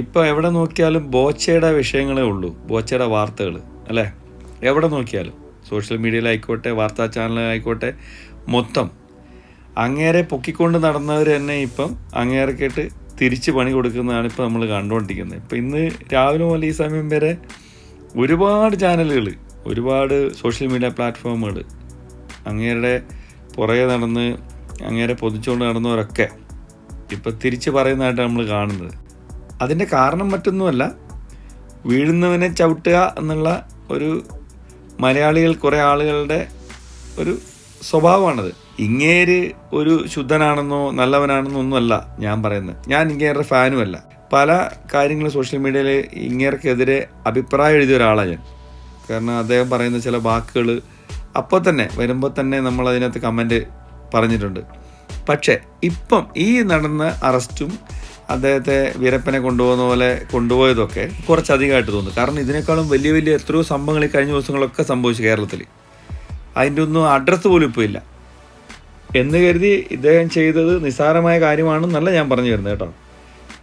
ഇപ്പോൾ എവിടെ നോക്കിയാലും ബോച്ചയുടെ വിഷയങ്ങളേ ഉള്ളൂ ബോച്ചയുടെ വാർത്തകൾ അല്ലേ? എവിടെ നോക്കിയാലും. സോഷ്യൽ മീഡിയയിലായിക്കോട്ടെ വാർത്താ ചാനലായിക്കോട്ടെ മൊത്തം. അങ്ങേരെ പൊക്കിക്കൊണ്ട് നടന്നവർ തന്നെ ഇപ്പം അങ്ങേരക്കേട്ട് തിരിച്ച് പണി കൊടുക്കുന്നതാണ് ഇപ്പോൾ നമ്മൾ കണ്ടുകൊണ്ടിരിക്കുന്നത് ഇപ്പം ഇന്ന് രാവിലെ മുതൽ ഈ സമയം വരെ ഒരുപാട് ചാനലുകൾ ഒരുപാട് സോഷ്യൽ മീഡിയ പ്ലാറ്റ്ഫോമുകൾ അങ്ങേരുടെ പുറകെ നടന്ന് അങ്ങേരെ പൊതിച്ചുകൊണ്ട് നടന്നവരൊക്കെ ഇപ്പം തിരിച്ച് പറയുന്നതായിട്ടാണ് നമ്മൾ കാണുന്നത്. അതിന്റെ കാരണം മറ്റൊന്നുമല്ല. വീഴുന്നവനെ ചവിട്ടുക എന്നുള്ള ഒരു മലയാളികൾ കുറേ ആളുകളുടെ ഒരു സ്വഭാവമാണത്. ഇങ്ങേര് ഒരു ശുദ്ധനാണെന്നോ നല്ലവനാണെന്നോ ഒന്നുമല്ല ഞാൻ പറയുന്നത്. ഞാൻ ഇങ്ങേരുടെ ഫാനുമല്ല. പല കാര്യങ്ങളും സോഷ്യൽ മീഡിയയിൽ ഇങ്ങേർക്കെതിരെ അഭിപ്രായം എഴുതിയ ഒരാളാണ് ഞാൻ. കാരണം അദ്ദേഹം പറയുന്ന ചില വാക്കുകൾ അപ്പോൾ തന്നെ വരുമ്പോൾ തന്നെ നമ്മൾ അതിനകത്ത് കമന്റ് പറഞ്ഞിട്ടുണ്ട്. പക്ഷേ ഇപ്പം ഈ നടന്ന അറസ്റ്റും അദ്ദേഹത്തെ വീരപ്പനെ കൊണ്ടുപോകുന്ന പോലെ കൊണ്ടുപോയതൊക്കെ കുറച്ചധികമായിട്ട് തോന്നുന്നു. കാരണം ഇതിനേക്കാളും വലിയ വലിയ എത്രയോ സംഭവങ്ങൾ ഈ കഴിഞ്ഞ ദിവസങ്ങളൊക്കെ സംഭവിച്ചു കേരളത്തിൽ. അതിന്റെ ഒന്നും അഡ്രസ്സ് പോലും ഇപ്പോൾ ഇല്ല. എന്ന് കരുതി ഇദ്ദേഹം ചെയ്തത് നിസ്സാരമായ കാര്യമാണെന്നല്ല ഞാൻ പറഞ്ഞു തരുന്നത് കേട്ടോ.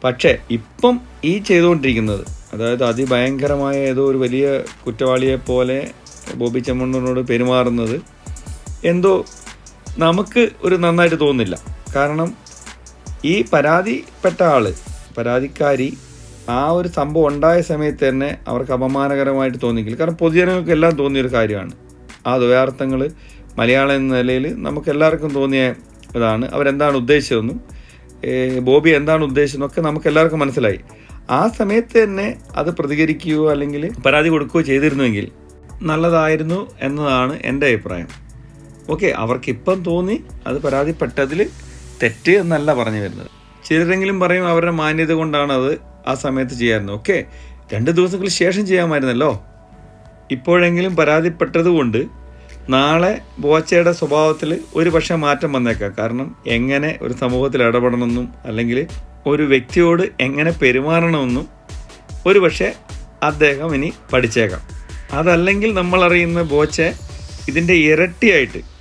പക്ഷേ ഇപ്പം ഈ ചെയ്തുകൊണ്ടിരിക്കുന്നത് അതായത് അതിഭയങ്കരമായ ഏതോ ഒരു വലിയ കുറ്റവാളിയെ പോലെ ബോബി ചെമ്മണ്ണൂരിനോട് പെരുമാറുന്നത് എന്തോ നമുക്ക് ഒരു നന്നായിട്ട് തോന്നുന്നില്ല. കാരണം ഈ പരാതിപ്പെട്ട ആൾ പരാതിക്കാരി ആ ഒരു സംഭവം ഉണ്ടായ സമയത്ത് തന്നെ അവർക്ക് അപമാനകരമായിട്ട് തോന്നിക്കില്ല. കാരണം പൊതുജനങ്ങൾക്ക് എല്ലാം തോന്നിയൊരു കാര്യമാണ്. ആ ദ്വയാർത്ഥങ്ങൾ മലയാളം എന്ന നിലയിൽ നമുക്ക് എല്ലാവർക്കും തോന്നിയ ഇതാണ്. അവരെന്താണ് ഉദ്ദേശിച്ചതെന്നും ബോബി എന്താണ് ഉദ്ദേശിച്ചതെന്നൊക്കെ നമുക്ക് എല്ലാവർക്കും മനസ്സിലായി. ആ സമയത്ത് തന്നെ അത് പ്രതികരിക്കുകയോ അല്ലെങ്കിൽ പരാതി കൊടുക്കുകയോ ചെയ്തിരുന്നുവെങ്കിൽ നല്ലതായിരുന്നു എന്നതാണ് എന്റെ അഭിപ്രായം. ഓക്കെ അവർക്കിപ്പം തോന്നി അത് പരാതിപ്പെട്ടതിൽ തെറ്റ് എന്നല്ല പറഞ്ഞു വരുന്നത്. ചിലരെങ്കിലും പറയും അവരുടെ മാന്യത കൊണ്ടാണ് അത് ആ സമയത്ത് ചെയ്യാമായിരുന്നു ഓക്കെ രണ്ട് ദിവസങ്ങൾക്ക് ശേഷം ചെയ്യാമായിരുന്നല്ലോ? ഇപ്പോഴെങ്കിലും പരാതിപ്പെട്ടതുകൊണ്ട് നാളെ ബോച്ചയുടെ സ്വഭാവത്തിൽ ഒരു പക്ഷേ മാറ്റം വന്നേക്കാം. കാരണം എങ്ങനെ ഒരു സമൂഹത്തിൽ ഇടപെടണമെന്നും അല്ലെങ്കിൽ ഒരു വ്യക്തിയോട് എങ്ങനെ പെരുമാറണമെന്നും ഒരു പക്ഷേ അദ്ദേഹം ഇനി പഠിച്ചേക്കാം. അതല്ലെങ്കിൽ നമ്മളറിയുന്ന ബോച്ചെ ഇതിന്റെ ഇരട്ടിയായിട്ട്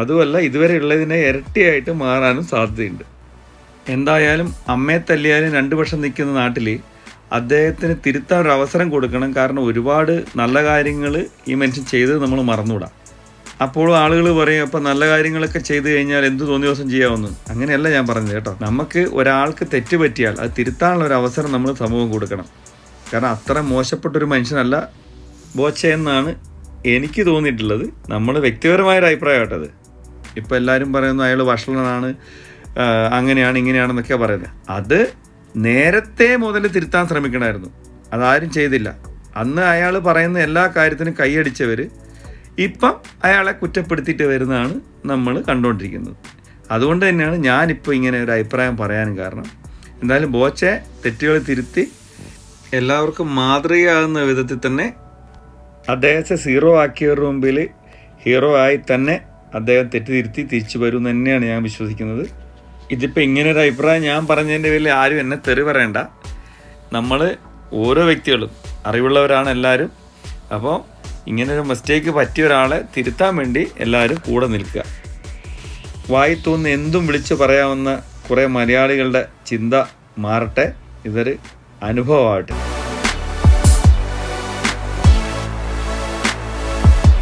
അതുമല്ല ഇതുവരെ ഉള്ളതിനെ ഇരട്ടിയായിട്ട് മാറാനും സാധ്യതയുണ്ട്. എന്തായാലും അമ്മയെ തല്ലിയാലും രണ്ടു വർഷം നിൽക്കുന്ന നാട്ടിൽ അദ്ദേഹത്തിന് തിരുത്താൻ ഒരു അവസരം കൊടുക്കണം. കാരണം ഒരുപാട് നല്ല കാര്യങ്ങൾ ഈ മനുഷ്യൻ ചെയ്തത് നമ്മൾ മറന്നുകൂടാ. അപ്പോൾ ആളുകൾ പറയും അപ്പം നല്ല കാര്യങ്ങളൊക്കെ ചെയ്തു കഴിഞ്ഞാൽ എന്ത് തോന്നിയ ദിവസം ചെയ്യാമെന്ന് അങ്ങനെയല്ല ഞാൻ പറഞ്ഞത് കേട്ടോ. നമുക്ക് ഒരാൾക്ക് തെറ്റ് പറ്റിയാൽ അത് തിരുത്താനുള്ള ഒരു അവസരം നമ്മൾ സമൂഹം കൊടുക്കണം. കാരണം അത്ര മോശപ്പെട്ടൊരു മനുഷ്യനല്ല ബോച്ച എന്നാണ് എനിക്ക് തോന്നിയിട്ടുള്ളത്. നമ്മൾ വ്യക്തിപരമായൊരു അഭിപ്രായം കേട്ടത് ഇപ്പം എല്ലാവരും പറയുന്നു അയാൾ വഷളനാണ് അങ്ങനെയാണ് ഇങ്ങനെയാണെന്നൊക്കെയാണ് പറയുന്നത് അത് നേരത്തെ മുതൽ തിരുത്താൻ ശ്രമിക്കണമായിരുന്നു അതാരും ചെയ്തില്ല. അന്ന് അയാൾ പറയുന്ന എല്ലാ കാര്യത്തിനും കൈയടിച്ചവർ ഇപ്പം അയാളെ കുറ്റപ്പെടുത്തിയിട്ട് വരുന്നതാണ് നമ്മൾ കണ്ടുകൊണ്ടിരിക്കുന്നത് അതുകൊണ്ട് തന്നെയാണ് ഞാനിപ്പോൾ ഇങ്ങനെ ഒരു അഭിപ്രായം പറയാനും കാരണം. എന്തായാലും ബോച്ചെ തെറ്റുകൾ തിരുത്തി എല്ലാവർക്കും മാതൃകയാകുന്ന വിധത്തിൽ തന്നെ അദ്ദേഹത്തെ സീറോ ആക്കിയവരുടെ മുമ്പിൽ ഹീറോ ആയി തന്നെ അദ്ദേഹം തെറ്റിതിരുത്തി തിരിച്ചു വരും എന്ന് തന്നെയാണ് ഞാൻ വിശ്വസിക്കുന്നത്. ഇതിപ്പോൾ ഇങ്ങനെ ഒരു അഭിപ്രായം ഞാൻ പറഞ്ഞതിന്റെ പേരിൽ ആരും എന്നെ തെറി പറയണ്ട. നമ്മൾ ഓരോ വ്യക്തികളും അറിവുള്ളവരാണ് എല്ലാവരും. അപ്പോൾ ഇങ്ങനെ ഒരു മിസ്റ്റേക്ക് പറ്റിയ ഒരാളെ തിരുത്താൻ വേണ്ടി എല്ലാവരും കൂടെ നിൽക്കുക. വായി തോന്നുന്ന എന്തും വിളിച്ചു പറയാവുന്ന കുറേ മലയാളികളുടെ ചിന്ത മാറട്ടെ. ഇതൊരു അനുഭവമാവട്ടെ.